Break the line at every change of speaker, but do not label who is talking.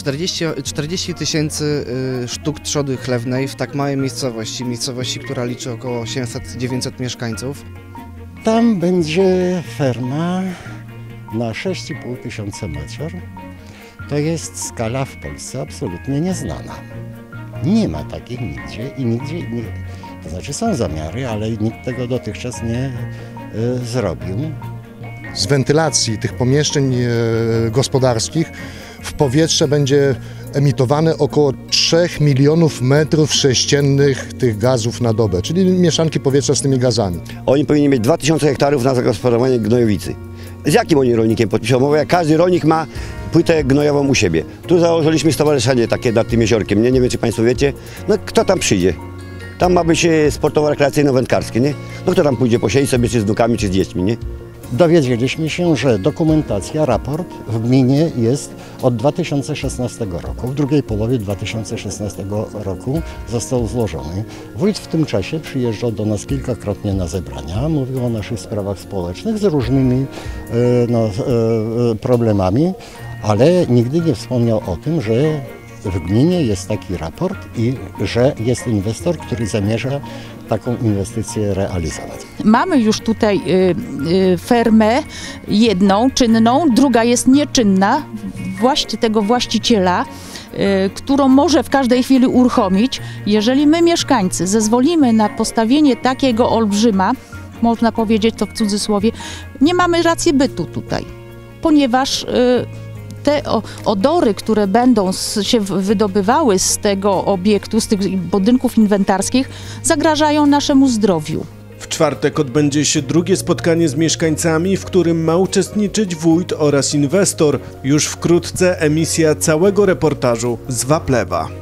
40 40 tysięcy y, sztuk trzody chlewnej w tak małej miejscowości, miejscowości, która liczy około 800-900 mieszkańców.
Tam będzie ferma na 6,5 tysiąca metrów. To jest skala w Polsce absolutnie nieznana. Nie ma takich nigdzie i nigdzie nie. To znaczy są zamiary, ale nikt tego dotychczas nie y, zrobił.
z wentylacji tych pomieszczeń e, gospodarskich w powietrze będzie emitowane około 3 milionów metrów sześciennych tych gazów na dobę, czyli mieszanki powietrza z tymi gazami.
Oni powinni mieć 2000 hektarów na zagospodarowanie gnojowicy. Z jakim oni rolnikiem podpiszą umowę, jak każdy rolnik ma płytę gnojową u siebie. Tu założyliśmy stowarzyszenie takie nad tym jeziorkiem, nie? Nie wiem, czy Państwo wiecie. No kto tam przyjdzie? Tam ma być e, sportowo-rekreacyjno-wędkarskie, nie? No kto tam pójdzie posiedzieć sobie, czy z wnukami, czy z dziećmi, nie?
Dowiedzieliśmy się, że dokumentacja, raport w gminie jest od 2016 roku. W drugiej połowie 2016 roku został złożony. Wójt w tym czasie przyjeżdżał do nas kilkakrotnie na zebrania, mówił o naszych sprawach społecznych z różnymi e, no, e, e, problemami, ale nigdy nie wspomniał o tym, że w gminie jest taki raport i że jest inwestor, który zamierza taką inwestycję realizować.
Mamy już tutaj y, y, fermę jedną czynną, druga jest nieczynna, właśnie tego właściciela, y, którą może w każdej chwili uruchomić. Jeżeli my mieszkańcy zezwolimy na postawienie takiego olbrzyma, można powiedzieć to w cudzysłowie, nie mamy racji bytu tutaj, ponieważ te odory, które będą się wydobywały z tego obiektu, z tych budynków inwentarskich, zagrażają naszemu zdrowiu.
W czwartek odbędzie się drugie spotkanie z mieszkańcami, w którym ma uczestniczyć wójt oraz inwestor. Już wkrótce emisja całego reportażu z Waplewa.